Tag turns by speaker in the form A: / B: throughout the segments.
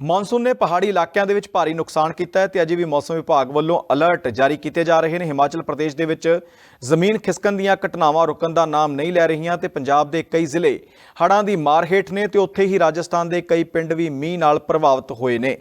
A: Monsoon ਨੇ ਪਹਾੜੀ ਇਲਾਕਿਆਂ ਦੇ ਵਿੱਚ ਭਾਰੀ ਨੁਕਸਾਨ ਕੀਤਾ ਹੈ ਤੇ ਅਜੇ ਵੀ ਮੌਸਮ ਵਿਭਾਗ ਵੱਲੋਂ ਅਲਰਟ ਜਾਰੀ ਕੀਤੇ ਜਾ ਰਹੇ ਨੇ। ਹਿਮਾਚਲ ਪ੍ਰਦੇਸ਼ ਦੇ ਵਿੱਚ ਜ਼ਮੀਨ ਖਿਸਕਣ ਦੀਆਂ ਘਟਨਾਵਾਂ ਰੁਕਣ ਦਾ ਨਾਮ ਨਹੀਂ ਲੈ ਰਹੀਆਂ ਤੇ ਪੰਜਾਬ ਦੇ ਕਈ ਜ਼ਿਲ੍ਹੇ ਹੜ੍ਹਾਂ ਦੀ ਮਾਰ ਹੇਠ ਨੇ ਤੇ ਉੱਥੇ ਹੀ ਰਾਜਸਥਾਨ ਦੇ ਕਈ ਪਿੰਡ ਵੀ ਮੀਂਹ ਨਾਲ ਪ੍ਰਭਾਵਿਤ ਹੋਏ ਨੇ।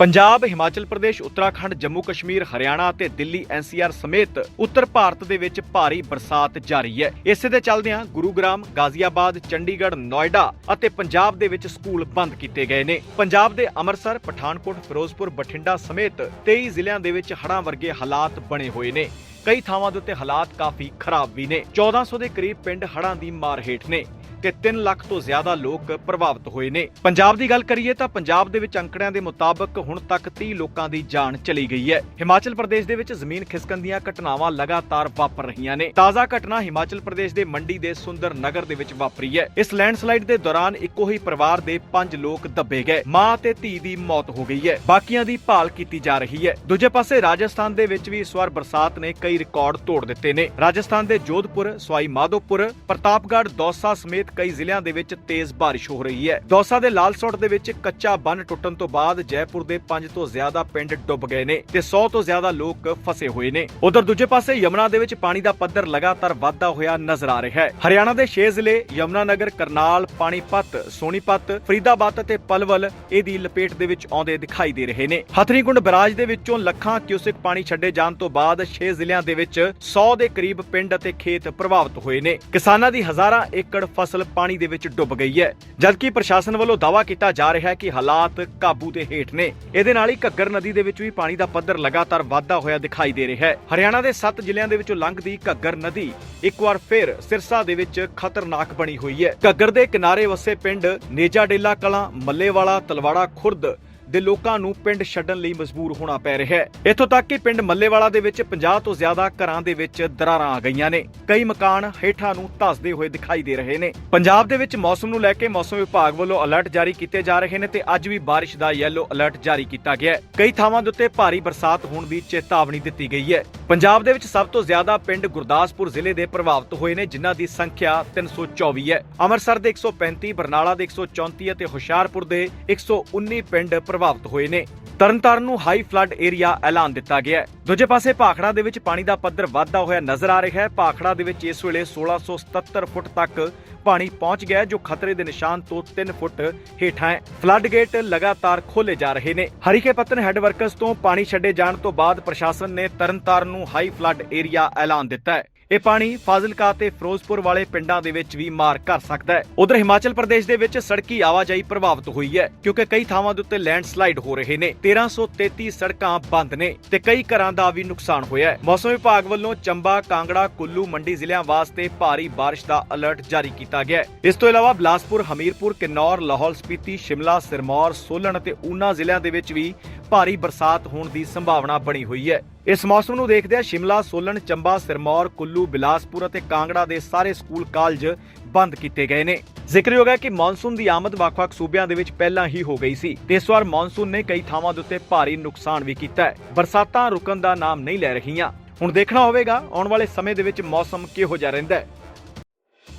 A: ਪੰਜਾਬ, ਹਿਮਾਚਲ ਪ੍ਰਦੇਸ਼, ਉੱਤਰਾਖੰਡ, ਜੰਮੂ ਕਸ਼ਮੀਰ, ਹਰਿਆਣਾ ਅਤੇ ਦਿੱਲੀ ਐਨਸੀਆਰ ਸਮੇਤ ਉੱਤਰ ਭਾਰਤ ਦੇ ਵਿੱਚ ਭਾਰੀ ਬਰਸਾਤ ਜਾਰੀ ਹੈ। ਇਸੇ ਦੇ ਚੱਲਦਿਆਂ ਗੁਰੂਗ੍ਰਾਮ, ਗਾਜ਼ੀਆਬਾਦ, ਚੰਡੀਗੜ੍ਹ, ਨੋਇਡਾ ਅਤੇ ਪੰਜਾਬ ਦੇ ਵਿੱਚ ਸਕੂਲ ਬੰਦ ਕੀਤੇ ਗਏ ਨੇ। ਪੰਜਾਬ ਦੇ ਅੰਮ੍ਰਿਤਸਰ, ਪਠਾਨਕੋਟ, ਫਿਰੋਜ਼ਪੁਰ, ਬਠਿੰਡਾ ਸਮੇਤ 23 ਜ਼ਿਲ੍ਹਿਆਂ ਦੇ ਵਿੱਚ ਹੜ੍ਹਾਂ ਵਰਗੇ ਹਾਲਾਤ ਬਣੇ ਹੋਏ ਨੇ। ਕਈ ਥਾਵਾਂ ਦੇ ਉੱਤੇ ਹਾਲਾਤ ਕਾਫੀ ਖਰਾਬ ਵੀ ਨੇ। 1400 ਦੇ ਕਰੀਬ ਪਿੰਡ ਹੜ੍ਹਾਂ ਦੀ ਮਾਰ ਹੇਠ ਨੇ। ਤੇ 3 ਲੱਖ ਤੋਂ ਜ਼ਿਆਦਾ ਲੋਕ ਪ੍ਰਭਾਵਿਤ ਹੋਏ ਨੇ। ਪੰਜਾਬ ਦੀ ਗੱਲ ਕਰੀਏ ਤਾਂ ਪੰਜਾਬ ਦੇ ਵਿੱਚ ਅੰਕੜਿਆਂ ਦੇ ਮੁਤਾਬਕ ਹੁਣ ਤੱਕ 30 ਲੋਕਾਂ ਦੀ ਜਾਨ ਚਲੀ ਗਈ ਹੈ। ਹਿਮਾਚਲ ਪ੍ਰਦੇਸ਼ ਦੇ ਵਿੱਚ ਜ਼ਮੀਨ ਖਿਸਕਣ ਦੀਆਂ ਘਟਨਾਵਾਂ ਲਗਾਤਾਰ ਵਾਪਰ ਰਹੀਆਂ ਨੇ। ਤਾਜ਼ਾ ਘਟਨਾ ਹਿਮਾਚਲ ਪ੍ਰਦੇਸ਼ ਦੇ ਮੰਡੀ ਦੇ ਸੁੰਦਰ ਨਗਰ ਦੇ ਵਿੱਚ ਵਾਪਰੀ ਹੈ। ਇਸ ਲੈਂਡਸਲਾਈਡ ਦੇ ਦੌਰਾਨ ਇੱਕੋ ਹੀ ਪਰਿਵਾਰ ਦੇ 5 ਲੋਕ ਦੱਬੇ ਗਏ। ਮਾਂ ਤੇ ਧੀ ਦੀ ਮੌਤ ਹੋ ਗਈ ਹੈ। ਬਾਕੀਆਂ ਦੀ ਭਾਲ ਕੀਤੀ ਜਾ ਰਹੀ ਹੈ। ਦੂਜੇ ਪਾਸੇ ਰਾਜਸਥਾਨ ਦੇ ਵਿੱਚ ਵੀ ਇਸ ਵਾਰ ਬਰਸਾਤ ਨੇ ਕਈ ਰਿਕਾਰਡ ਤੋੜ ਦਿੱਤੇ ਨੇ। ਰਾਜਸਥਾਨ ਦੇ ਜੋਧਪੁਰ, ਸਵਾਈ ਮਾਧੋਪੁਰ, ਪ੍ਰਤਾਪਗੜ੍ਹ, ਦੌਸਾ ਸਮੇਤ ਕਈ ਜ਼ਿਲ੍ਹਿਆਂ ਦੇ ਵਿੱਚ ਤੇਜ਼ ਬਾਰਿਸ਼ ਹੋ ਰਹੀ ਹੈ। ਦੌਸਾ ਦੇ ਲਾਲਸੋਟ ਦੇ ਵਿੱਚ ਕੱਚਾ ਬੰਨ ਟੁੱਟਣ ਤੋਂ ਬਾਅਦ ਜੈਪੁਰ ਦੇ 5 ਤੋਂ ਜ਼ਿਆਦਾ ਪਿੰਡ ਡੁੱਬ ਗਏ ਨੇ ਤੇ 100 ਤੋਂ ਜ਼ਿਆਦਾ ਲੋਕ ਫਸੇ ਹੋਏ ਨੇ। ਉਧਰ ਦੂਜੇ ਪਾਸੇ ਯਮੁਨਾ ਦੇ ਵਿੱਚ ਪਾਣੀ ਦਾ ਪੱਧਰ ਲਗਾਤਾਰ ਵਧਦਾ ਹੋਇਆ ਨਜ਼ਰ ਆ ਰਿਹਾ ਹੈ। ਹਰਿਆਣਾ ਦੇ 6 ਜ਼ਿਲ੍ਹੇ ਯਮੁਨਾ ਨਗਰ, ਕਰਨਾਲ, ਪਾਣੀਪਤ, ਸੋਨੀਪਤ, ਫਰੀਦਾਬਾਦ ਅਤੇ ਪਲਵਲ ਇਹਦੀ ਲਪੇਟ ਦੇ ਵਿੱਚ ਆਉਂਦੇ ਦਿਖਾਈ ਦੇ ਰਹੇ ਨੇ। ਹਥਨੀਕੁੰਡ ਬਰਾਜ ਦੇ ਵਿੱਚੋਂ ਲੱਖਾਂ ਕਿਊਸਿਕ ਪਾਣੀ ਛੱਡੇ ਜਾਣ ਤੋਂ ਬਾਅਦ 6 ਜ਼ਿਲ੍ਹਿਆਂ ਦੇ ਵਿੱਚ 100 ਦੇ ਕਰੀਬ ਪਿੰਡ ਅਤੇ ਖੇਤ ਪ੍ਰਭਾਵਿਤ ਹੋਏ ਨੇ। ਕਿਸਾਨਾਂ ਦੀ ਹਜ਼ਾਰਾਂ ਏਕੜ ਫਸਲ ਪਾਣੀ ਦੇ ਵਿੱਚ ਡੁੱਬ ਗਈ ਹੈ। ਜਦਕਿ ਪ੍ਰਸ਼ਾਸਨ ਵੱਲੋਂ ਦਾਅਵਾ ਕੀਤਾ ਜਾ ਰਿਹਾ ਹੈ ਕਿ ਹਾਲਾਤ ਕਾਬੂ ਦੇ ਹੇਠ ਨੇ। ਇਹਦੇ ਨਾਲ ਹੀ ਘੱਗਰ ਨਦੀ ਦੇ ਵਿੱਚ ਵੀ ਪਾਣੀ ਦਾ ਪੱਧਰ ਲਗਾਤਾਰ ਵਾਧਾ ਹੋਇਆ ਦਿਖਾਈ ਦੇ ਰਿਹਾ ਹੈ। ਹਰਿਆਣਾ ਦੇ 7 ਜ਼ਿਲ੍ਹਿਆਂ ਦੇ ਵਿੱਚੋਂ ਲੰਘਦੀ ਘੱਗਰ ਨਦੀ ਇੱਕ ਵਾਰ ਫਿਰ ਸਿਰਸਾ ਦੇ ਵਿੱਚ ਖਤਰਨਾਕ ਬਣੀ ਹੋਈ ਹੈ। ਘੱਗਰ ਦੇ ਕਿਨਾਰੇ ਵਸੇ ਪਿੰਡ ਨੇਜਾ ਡੇਲਾ ਕਲਾਂ, ਮੱਲੇਵਾਲਾ, ਤਲਵਾੜਾ, ਖੁਰਦ ਦੇ ਲੋਕਾਂ ਨੂੰ ਪਿੰਡ ਛੱਡਣ ਲਈ ਮਜਬੂਰ ਹੋਣਾ ਪੈ ਰਿਹਾ ਹੈ। ਇੱਥੋਂ ਤੱਕ ਕਿ ਪਿੰਡ ਮੱਲੇਵਾਲਾ ਦੇ ਵਿੱਚ 50 ਤੋਂ ਜ਼ਿਆਦਾ ਘਰਾਂ ਦੇ ਵਿੱਚ ਦਰਾਰਾਂ ਆ ਗਈਆਂ ਨੇ। ਕਈ ਮਕਾਨ ਹੇਠਾਂ ਨੂੰ ਧੱਸਦੇ ਹੋਏ ਦਿਖਾਈ ਦੇ ਰਹੇ ਨੇ। ਪੰਜਾਬ ਦੇ ਵਿੱਚ ਮੌਸਮ ਨੂੰ ਲੈ ਕੇ ਮੌਸਮ ਵਿਭਾਗ ਵੱਲੋਂ ਅਲਰਟ ਜਾਰੀ ਕੀਤੇ ਜਾ ਰਹੇ ਨੇ ਤੇ ਅੱਜ ਵੀ ਬਾਰਿਸ਼ ਦਾ ਯੈਲੋ ਅਲਰਟ ਜਾਰੀ ਕੀਤਾ ਗਿਆ ਹੈ। ਕਈ ਥਾਵਾਂ ਦੇ ਉੱਤੇ ਭਾਰੀ ਬਰਸਾਤ ਹੋਣ ਦੀ ਚੇਤਾਵਨੀ ਦਿੱਤੀ ਗਈ ਹੈ। ਪੰਜਾਬ ਦੇ ਵਿੱਚ ਸਭ ਤੋਂ ਜ਼ਿਆਦਾ ਪਿੰਡ ਗੁਰਦਾਸਪੁਰ ਜ਼ਿਲ੍ਹੇ ਦੇ ਪ੍ਰਭਾਵਿਤ ਹੋਏ ਨੇ, ਜਿਨ੍ਹਾਂ ਦੀ ਸੰਖਿਆ 324 ਹੈ। ਅੰਮ੍ਰਿਤਸਰ ਦੇ 135 ਬਰਨਾਲਾ ਦੇ 134 ਅਤੇ ਹੁਸ਼ਿਆਰਪੁਰ ਦੇ 119 ਪਿੰਡ ਪ੍ਰਭਾਵਿਤ ਹੋਏ ਨੇ। ਤਰਨਤਾਰਨ ਨੂੰ ਹਾਈ ਫਲੱਡ ਏਰੀਆ ਐਲਾਨ ਦਿੱਤਾ ਗਿਆ ਹੈ। ਦੂਜੇ ਪਾਸੇ ਭਾਖੜਾ ਦੇ ਵਿੱਚ ਪਾਣੀ ਦਾ ਪੱਧਰ ਵਧਦਾ ਹੋਇਆ ਨਜ਼ਰ ਆ ਰਿਹਾ ਹੈ। ਭਾਖੜਾ ਦੇ ਵਿੱਚ ਇਸ ਵੇਲੇ 1677 ਫੁੱਟ ਤੱਕ ਪਾਣੀ ਪਹੁੰਚ ਗਿਆ ਜੋ ਖਤਰੇ ਦੇ ਨਿਸ਼ਾਨ ਤੋਂ 3 ਫੁੱਟ ਹੇਠਾਂ ਹੈ। ਫਲੱਡ ਗੇਟ ਲਗਾਤਾਰ ਖੋਲੇ ਜਾ ਰਹੇ ਨੇ। ਹਰੀਕੇ ਪੱਤਨ ਹੈੱਡ ਵਰਕਸ ਤੋਂ ਪਾਣੀ ਛੱਡੇ ਜਾਣ ਤੋਂ ਬਾਅਦ ਪ੍ਰਸ਼ਾਸਨ ਨੇ ਤਰਨਤਾਰਨ ਨੂੰ ਹਾਈ ਫਲੱਡ ਏਰੀਆ ਐਲਾਨ ਦਿੱਤਾ ਹੈ। ਇਹ ਪਾਣੀ ਫਾਜ਼ਿਲਕਾ ਤੇ ਫਿਰੋਜ਼ਪੁਰ ਵਾਲੇ ਪਿੰਡਾਂ ਦੇ ਵਿੱਚ ਵੀ ਮਾਰ ਕਰ ਸਕਦਾ ਹੈ। ਉਧਰ ਹਿਮਾਚਲ ਪ੍ਰਦੇਸ਼ ਦੇ ਵਿੱਚ ਸੜਕੀ ਆਵਾਜਾਈ ਪ੍ਰਭਾਵਿਤ ਹੋਈ ਹੈ, ਕਿਉਂਕਿ ਕਈ ਥਾਵਾਂ ਦੇ ਉੱਤੇ ਲੈਂਡਸਲਾਈਡ ਹੋ ਰਹੇ ਨੇ। 1333 ਸੜਕਾਂ ਬੰਦ ਨੇ ਤੇ ਕਈ ਘਰਾਂ ਦਾ ਵੀ ਨੁਕਸਾਨ ਹੋਇਆ ਹੈ। ਮੌਸਮ ਵਿਭਾਗ ਵੱਲੋਂ ਚੰਬਾ, ਕਾਂਗੜਾ, ਕੁੱਲੂ ਮੰਡੀ ਜ਼ਿਲ੍ਹਿਆਂ ਵਾਸਤੇ ਭਾਰੀ ਬਾਰਿਸ਼ ਦਾ ਅਲਰਟ ਜਾਰੀ ਕੀਤਾ ਗਿਆ ਹੈ। ਇਸ ਤੋਂ ਇਲਾਵਾ ਬਿਲਾਸਪੁਰ, ਹਮੀਰਪੁਰ, ਕਿਨੌਰ, ਲਾਹੌਲ ਸਪੀਤੀ, ਸ਼ਿਮਲਾ, ਸਿਰਮੌਰ ਸੋਲਨ ਅਤੇ ਊਨਾ ਜ਼ਿਲ੍ਹਿਆਂ ਦੇ ਵਿੱਚ ਵੀ ਭਾਰੀ ਬਰਸਾਤ ਹੋਣ ਦੀ ਸੰਭਾਵਨਾ ਬਣੀ ਹੋਈ ਹੈ। ਇਸ ਮੌਸਮ ਨੂੰ ਦੇਖਦਿਆਂ ਸ਼ਿਮਲਾ, ਸੋਲਨ, ਚੰਬਾ, ਸਿਰਮੌਰ, ਕੁੱਲੂ, ਬਿਲਾਸਪੁਰ ਅਤੇ ਕਾਂਗੜਾ ਦੇ ਸਾਰੇ ਸਕੂਲ, ਕਾਲਜ ਬੰਦ ਕੀਤੇ ਗਏ ਨੇ। ਜ਼ਿਕਰਯੋਗ ਹੈ ਕਿ ਮੌਨਸੂਨ ਦੀ ਆਮਦ ਵੱਖ-ਵੱਖ ਸੂਬਿਆਂ ਦੇ ਵਿੱਚ ਪਹਿਲਾਂ ਹੀ ਹੋ ਗਈ ਸੀ। ਤੇ ਇਸ ਵਾਰ ਮੌਨਸੂਨ ਨੇ ਕਈ ਥਾਵਾਂ ਦੇ ਉੱਤੇ ਭਾਰੀ ਨੁਕਸਾਨ ਵੀ ਕੀਤਾ ਹੈ। ਬਰਸਾਤਾਂ ਰੁਕਣ ਦਾ ਨਾਮ ਨਹੀਂ ਲੈ ਰਹੀਆਂ। ਹੁਣ ਦੇਖਣਾ ਹੋਵੇਗਾ, ਆਉਣ ਵਾਲੇ ਸਮੇਂ ਦੇ ਵਿੱਚ ਮੌਸਮ ਕਿਹੋ ਜਿਹਾ ਰਹਿੰਦਾ ਹੈ।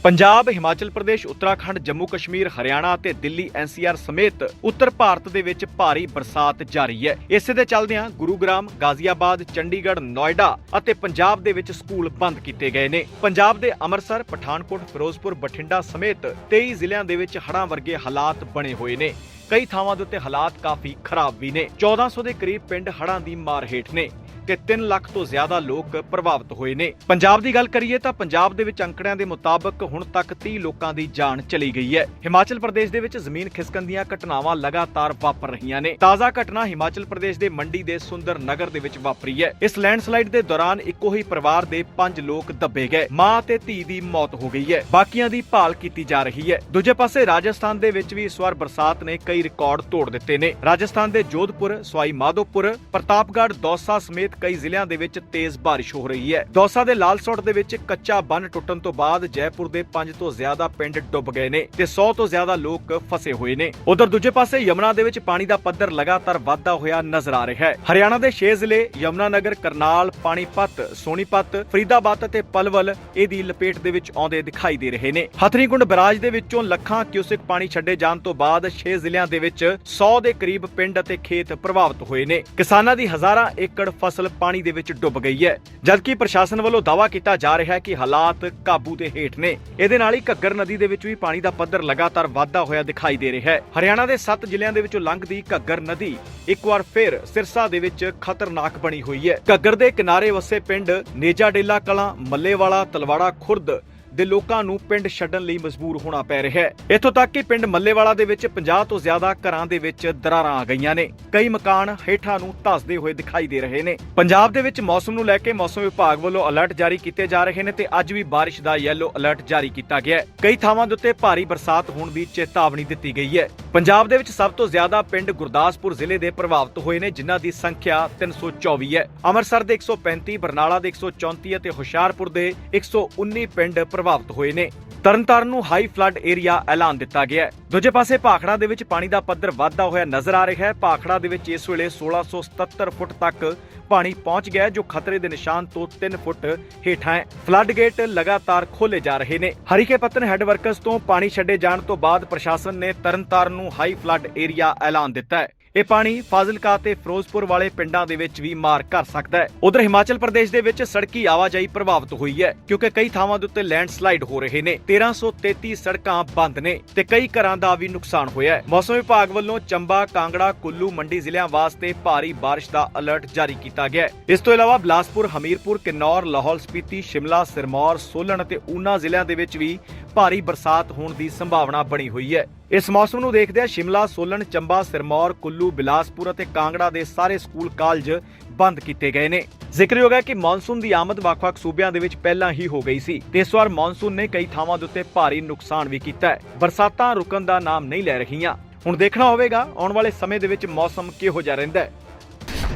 A: ਪੰਜਾਬ, ਹਿਮਾਚਲ ਪ੍ਰਦੇਸ਼, ਉੱਤਰਾਖੰਡ, ਜੰਮੂ ਕਸ਼ਮੀਰ, ਹਰਿਆਣਾ ਅਤੇ ਦਿੱਲੀ ਐਨਸੀਆਰ ਸਮੇਤ ਉੱਤਰ ਭਾਰਤ ਦੇ ਵਿੱਚ ਭਾਰੀ ਬਰਸਾਤ ਜਾਰੀ ਹੈ। ਇਸੇ ਦੇ ਚੱਲਦਿਆਂ ਗੁਰੂਗ੍ਰਾਮ, ਗਾਜ਼ੀਆਬਾਦ, ਚੰਡੀਗੜ੍ਹ, ਨੋਇਡਾ ਅਤੇ ਪੰਜਾਬ ਦੇ ਵਿੱਚ ਸਕੂਲ ਬੰਦ ਕੀਤੇ ਗਏ ਨੇ। ਪੰਜਾਬ ਦੇ ਅੰਮ੍ਰਿਤਸਰ, ਪਠਾਨਕੋਟ, ਫਿਰੋਜ਼ਪੁਰ, ਬਠਿੰਡਾ ਸਮੇਤ 23 ਜ਼ਿਲ੍ਹਿਆਂ ਦੇ ਵਿੱਚ ਹੜ੍ਹਾਂ ਵਰਗੇ ਹਾਲਾਤ ਬਣੇ ਹੋਏ ਨੇ। ਕਈ ਥਾਵਾਂ ਦੇ ਉੱਤੇ ਹਾਲਾਤ ਕਾਫੀ ਖਰਾਬ ਵੀ ਨੇ। 1400 ਦੇ ਕਰੀਬ ਪਿੰਡ ਹੜ੍ਹਾਂ ਦੀ ਮਾਰ ਹੇਠ ਨੇ ਤੇ 3 ਲੱਖ ਤੋਂ ਜ਼ਿਆਦਾ ਲੋਕ ਪ੍ਰਭਾਵਿਤ ਹੋਏ ਨੇ। ਪੰਜਾਬ ਦੀ ਗੱਲ ਕਰੀਏ ਤਾਂ ਪੰਜਾਬ ਦੇ ਵਿੱਚ ਅੰਕੜਿਆਂ ਦੇ ਮੁਤਾਬਕ ਹੁਣ ਤੱਕ 30 ਲੋਕਾਂ ਦੀ ਜਾਨ ਚਲੀ ਗਈ ਹੈ। ਹਿਮਾਚਲ ਪ੍ਰਦੇਸ਼ ਦੇ ਵਿੱਚ ਜ਼ਮੀਨ ਖਿਸਕਣ ਦੀਆਂ ਘਟਨਾਵਾਂ ਲਗਾਤਾਰ ਵਾਪਰ ਰਹੀਆਂ ਨੇ। ਤਾਜ਼ਾ ਘਟਨਾ ਹਿਮਾਚਲ ਪ੍ਰਦੇਸ਼ ਦੇ ਮੰਡੀ ਦੇ ਸੁੰਦਰ ਨਗਰ ਦੇ ਵਿੱਚ ਵਾਪਰੀ ਹੈ। ਇਸ ਲੈਂਡਸਲਾਈਡ ਦੇ ਦੌਰਾਨ ਇੱਕੋ ਹੀ ਪਰਿਵਾਰ ਦੇ 5 ਲੋਕ ਦੱਬੇ ਗਏ। ਮਾਂ ਤੇ ਧੀ ਦੀ ਮੌਤ ਹੋ ਗਈ ਹੈ। ਬਾਕੀਆਂ ਦੀ ਭਾਲ ਕੀਤੀ ਜਾ ਰਹੀ ਹੈ। ਦੂਜੇ ਪਾਸੇ ਰਾਜਸਥਾਨ ਦੇ ਵਿੱਚ ਵੀ ਇਸ ਵਾਰ ਬਰਸਾਤ ਨੇ ਕਈ ਰਿਕਾਰਡ ਤੋੜ ਦਿੱਤੇ ਨੇ। ਰਾਜਸਥਾਨ ਦੇ ਜੋਧਪੁਰ ਸਵਾਈ ਮਾਧੋਪੁਰ ਪ੍ਰਤਾਪਗੜ੍ਹ, ਦੌਸਾ ਸਮੇਤ ਕਈ ਜ਼ਿਲ੍ਹਿਆਂ ਦੇ ਵਿੱਚ ਤੇਜ਼ ਬਾਰਿਸ਼ ਹੋ ਰਹੀ ਹੈ। ਦੌਸਾ ਦੇ ਲਾਲਸੋਟ ਦੇ ਵਿੱਚ ਕੱਚਾ ਬੰਨ ਟੁੱਟਣ ਤੋਂ ਬਾਅਦ ਜੈਪੁਰ ਦੇ 5 ਤੋਂ ਜ਼ਿਆਦਾ ਪਿੰਡ ਡੁੱਬ ਗਏ ਨੇ ਤੇ 100 ਤੋਂ ਜ਼ਿਆਦਾ ਲੋਕ ਫਸੇ ਹੋਏ ਨੇ। ਉਧਰ ਦੂਜੇ ਪਾਸੇ ਯਮੁਨਾ ਦੇ ਵਿੱਚ ਪਾਣੀ ਦਾ ਪੱਧਰ ਲਗਾਤਾਰ ਵਾਧਾ ਹੋਇਆ ਨਜ਼ਰ ਆ ਰਿਹਾ ਹੈ। ਹਰਿਆਣਾ ਦੇ 6 ਜ਼ਿਲ੍ਹੇ ਯਮੁਨਾਨਗਰ ਕਰਨਾਲ, ਪਾਣੀਪਤ, ਸੋਨੀਪਤ, ਫਰੀਦਾਬਾਦ ਅਤੇ ਪਲਵਲ ਇਹਦੀ ਲਪੇਟ ਦੇ ਵਿੱਚ ਆਉਂਦੇ ਦਿਖਾਈ ਦੇ ਰਹੇ ਨੇ। ਹਥਨੀਕੁੰਡ ਬਰਾਜ ਦੇ ਵਿੱਚੋਂ ਲੱਖਾਂ ਕਿਊਸਿਕ ਪਾਣੀ ਛੱਡੇ ਜਾਣ ਤੋਂ ਬਾਅਦ 6 ਜ਼ਿਲ੍ਹਿਆਂ ਦੇ ਵਿੱਚ 100 ਦੇ ਕਰੀਬ ਪਿੰਡ ਅਤੇ ਖੇਤ ਪ੍ਰਭਾਵਿਤ ਹੋਏ ਨੇ। ਕਿਸਾਨਾਂ ਦੀ ਹਜ਼ਾਰਾਂ ਏਕੜ ਫਸਲ ਪਾਣੀ ਦੇ ਵਿੱਚ ਡੁੱਬ ਗਈ ਹੈ। ਜਦਕਿ ਪ੍ਰਸ਼ਾਸਨ ਵੱਲੋਂ ਦਾਅਵਾ ਕੀਤਾ ਜਾ ਰਿਹਾ ਹੈ ਕਿ ਹਾਲਾਤ ਕਾਬੂ ਦੇ ਹੇਠ ਨੇ। ਇਹਦੇ ਨਾਲ ਹੀ ਘੱਗਰ ਨਦੀ ਦੇ ਵਿੱਚ ਵੀ ਪਾਣੀ ਦਾ ਪੱਧਰ ਲਗਾਤਾਰ ਵਾਧਾ ਹੋਇਆ ਦਿਖਾਈ ਦੇ ਰਿਹਾ ਹੈ। ਹਰਿਆਣਾ ਦੇ 7 ਜ਼ਿਲ੍ਹਿਆਂ ਦੇ ਵਿੱਚੋਂ ਲੰਘਦੀ ਘੱਗਰ ਨਦੀ ਇੱਕ ਵਾਰ ਫਿਰ ਸਿਰਸਾ ਦੇ ਵਿੱਚ ਖਤਰਨਾਕ ਬਣੀ ਹੋਈ ਹੈ। ਘੱਗਰ ਦੇ ਕਿਨਾਰੇ ਵਸੇ ਪਿੰਡ ਨੇਜਾ ਡੇਲਾ ਕਲਾਂ, ਮੱਲੇਵਾਲਾ, ਤਲਵਾੜਾ, ਖੁਰਦ ਦੇ ਲੋਕਾਂ ਨੂੰ ਪਿੰਡ ਛੱਡਣ ਲਈ ਮਜਬੂਰ ਹੋਣਾ ਪੈ ਰਿਹਾ ਹੈ। ਇੱਥੋਂ ਤੱਕ ਕਿ ਪਿੰਡ ਮੱਲੇਵਾਲਾ ਦੇ ਵਿੱਚ 50 ਤੋਂ ਜ਼ਿਆਦਾ ਘਰਾਂ ਦੇ ਵਿੱਚ ਦਰਾਰਾਂ ਆ ਗਈਆਂ ਨੇ। ਕਈ ਮਕਾਨ ਹੇਠਾਂ ਨੂੰ ਧੱਸਦੇ ਹੋਏ ਦਿਖਾਈ ਦੇ ਰਹੇ ਨੇ। ਪੰਜਾਬ ਦੇ ਵਿੱਚ ਮੌਸਮ ਨੂੰ ਲੈ ਕੇ ਮੌਸਮ ਵਿਭਾਗ ਵੱਲੋਂ ਅਲਰਟ ਜਾਰੀ ਕੀਤੇ ਜਾ ਰਹੇ ਨੇ ਤੇ ਅੱਜ ਵੀ ਬਾਰਿਸ਼ ਦਾ ਯੈਲੋ ਅਲਰਟ ਜਾਰੀ ਕੀਤਾ ਗਿਆ ਹੈ। ਕਈ ਥਾਵਾਂ ਦੇ ਉੱਤੇ ਭਾਰੀ ਬਰਸਾਤ ਹੋਣ ਦੀ ਚੇਤਾਵਨੀ ਦਿੱਤੀ ਗਈ ਹੈ। ਪੰਜਾਬ ਦੇ ਵਿੱਚ ਸਭ ਤੋਂ ਜ਼ਿਆਦਾ ਪਿੰਡ ਗੁਰਦਾਸਪੁਰ ਜ਼ਿਲ੍ਹੇ ਦੇ ਪ੍ਰਭਾਵਿਤ ਹੋਏ ਨੇ, ਜਿਨ੍ਹਾਂ ਦੀ ਸੰਖਿਆ 324 ਹੈ। ਅੰਮ੍ਰਿਤਸਰ ਦੇ 135 ਬਰਨਾਲਾ ਦੇ 134 ਅਤੇ ਹੁਸ਼ਿਆਰਪੁਰ ਦੇ 119 ਪਿੰਡ ਪ੍ਰਭਾਵਿਤ ਹੋਏ ਨੇ। ਤਰਨਤਾਰਨ ਨੂੰ ਹਾਈ ਫਲੱਡ ਏਰੀਆ ਐਲਾਨ ਦਿੱਤਾ ਗਿਆ ਹੈ। ਦੂਜੇ ਪਾਸੇ ਭਾਖੜਾ ਦੇ ਵਿੱਚ ਪਾਣੀ ਦਾ ਪੱਧਰ ਵਧਦਾ ਹੋਇਆ ਨਜ਼ਰ ਆ ਰਿਹਾ ਹੈ। ਭਾਖੜਾ ਦੇ ਵਿੱਚ ਇਸ ਵੇਲੇ 1677 ਫੁੱਟ ਤੱਕ ਪਾਣੀ ਪਹੁੰਚ ਗਿਆ ਜੋ ਖਤਰੇ ਦੇ ਨਿਸ਼ਾਨ ਤੋਂ 3 ਫੁੱਟ ਹੇਠਾਂ ਹੈ। ਫਲੱਡ ਗੇਟ ਲਗਾਤਾਰ ਖੋਲੇ ਜਾ ਰਹੇ ਨੇ। ਹਰੀਕੇ ਪੱਤਨ ਹੈੱਡ ਵਰਕਸ ਤੋਂ ਪਾਣੀ ਛੱਡੇ ਜਾਣ ਤੋਂ ਬਾਅਦ ਪ੍ਰਸ਼ਾਸਨ ਨੇ ਤਰਨਤਾਰਨ ਨੂੰ ਹਾਈ ਫਲੱਡ ਏਰੀਆ ਐਲਾਨ ਦਿੱਤਾ ਹੈ। ਇਹ ਪਾਣੀ ਫਾਜ਼ਿਲਕਾ ਤੇ ਫਿਰੋਜ਼ਪੁਰ ਵਾਲੇ ਪਿੰਡਾਂ ਦੇ ਵਿੱਚ ਵੀ ਮਾਰ ਕਰ ਸਕਦਾ ਹੈ। ਉਧਰ ਹਿਮਾਚਲ ਪ੍ਰਦੇਸ਼ ਦੇ ਵਿੱਚ ਸੜਕੀ ਆਵਾਜਾਈ ਪ੍ਰਭਾਵਿਤ ਹੋਈ ਹੈ, ਕਿਉਂਕਿ ਕਈ ਥਾਵਾਂ ਦੇ ਉੱਤੇ ਲੈਂਡਸਲਾਈਡ ਹੋ ਰਹੇ ਨੇ। 1333 ਸੜਕਾਂ ਬੰਦ ਨੇ ਤੇ ਕਈ ਘਰਾਂ ਦਾ ਵੀ ਨੁਕਸਾਨ ਹੋਇਆ ਹੈ। ਮੌਸਮ ਵਿਭਾਗ ਵੱਲੋਂ ਚੰਬਾ, ਕਾਂਗੜਾ, ਕੁੱਲੂ ਮੰਡੀ ਜ਼ਿਲ੍ਹਿਆਂ ਵਾਸਤੇ ਭਾਰੀ ਬਾਰਿਸ਼ ਦਾ ਅਲਰਟ ਜਾਰੀ ਕੀਤਾ ਗਿਆ ਹੈ। ਇਸ ਤੋਂ ਇਲਾਵਾ ਬਿਲਾਸਪੁਰ, ਹਮੀਰਪੁਰ, ਕਿਨੌਰ, ਲਾਹੌਲ ਸਪੀਤੀ, ਸ਼ਿਮਲਾ, ਸਿਰਮੌਰ ਸੋਲਨ ਅਤੇ ਊਨਾ ਜ਼ਿਲ੍ਹਿਆਂ ਦੇ ਵਿੱਚ ਵੀ ਭਾਰੀ ਬਰਸਾਤ ਹੋਣ ਦੀ ਸੰਭਾਵਨਾ ਬਣੀ ਹੋਈ ਹੈ। ਇਸ ਮੌਸਮ ਨੂੰ ਦੇਖਦਿਆਂ ਸ਼ਿਮਲਾ ਸੋਲਨ ਚੰਬਾ ਸਿਰਮੌਰ ਕੁੱਲੂ ਬਿਲਾਸਪੁਰ ਅਤੇ ਕਾਂਗੜਾ ਦੇ ਸਾਰੇ ਸਕੂਲ ਕਾਲਜ ਬੰਦ ਕੀਤੇ ਗਏ ਨੇ। ਜ਼ਿਕਰਯੋਗ ਹੈ ਕਿ ਮੌਨਸੂਨ ਦੀ ਆਮਦ ਵੱਖ-ਵੱਖ ਸੂਬਿਆਂ ਦੇ ਵਿੱਚ ਪਹਿਲਾਂ ਹੀ ਹੋ ਗਈ ਸੀ। ਤੇ ਇਸ ਵਾਰ ਮੌਨਸੂਨ ਨੇ ਕਈ ਥਾਵਾਂ ਦੇ ਉੱਤੇ ਭਾਰੀ ਨੁਕਸਾਨ ਵੀ ਕੀਤਾ ਹੈ। ਬਰਸਾਤਾਂ ਰੁਕਣ ਦਾ ਨਾਮ ਨਹੀਂ ਲੈ ਰਹੀਆਂ। ਹੁਣ ਦੇਖਣਾ ਹੋਵੇਗਾ ਆਉਣ ਵਾਲੇ ਸਮੇਂ ਦੇ ਵਿੱਚ ਮੌਸਮ ਕਿਹੋ ਜਿਹਾ ਰਹਿੰਦਾ ਹੈ।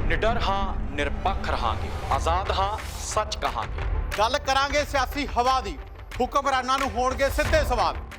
B: ਨਿਡਰ ਹਾਂ ਨਿਰਪੱਖ ਰਹਾਂਗੇ। ਆਜ਼ਾਦ ਹਾਂ ਸੱਚ ਕਹਾਂਗੇ।
C: ਗੱਲ ਕਰਾਂਗੇ ਸਿਆਸੀ ਹਵਾ ਦੀ। ਹੁਕਮਰਾਨਾਂ ਨੂੰ ਹੋਣਗੇ ਸਿੱਧੇ ਸਵਾਲ।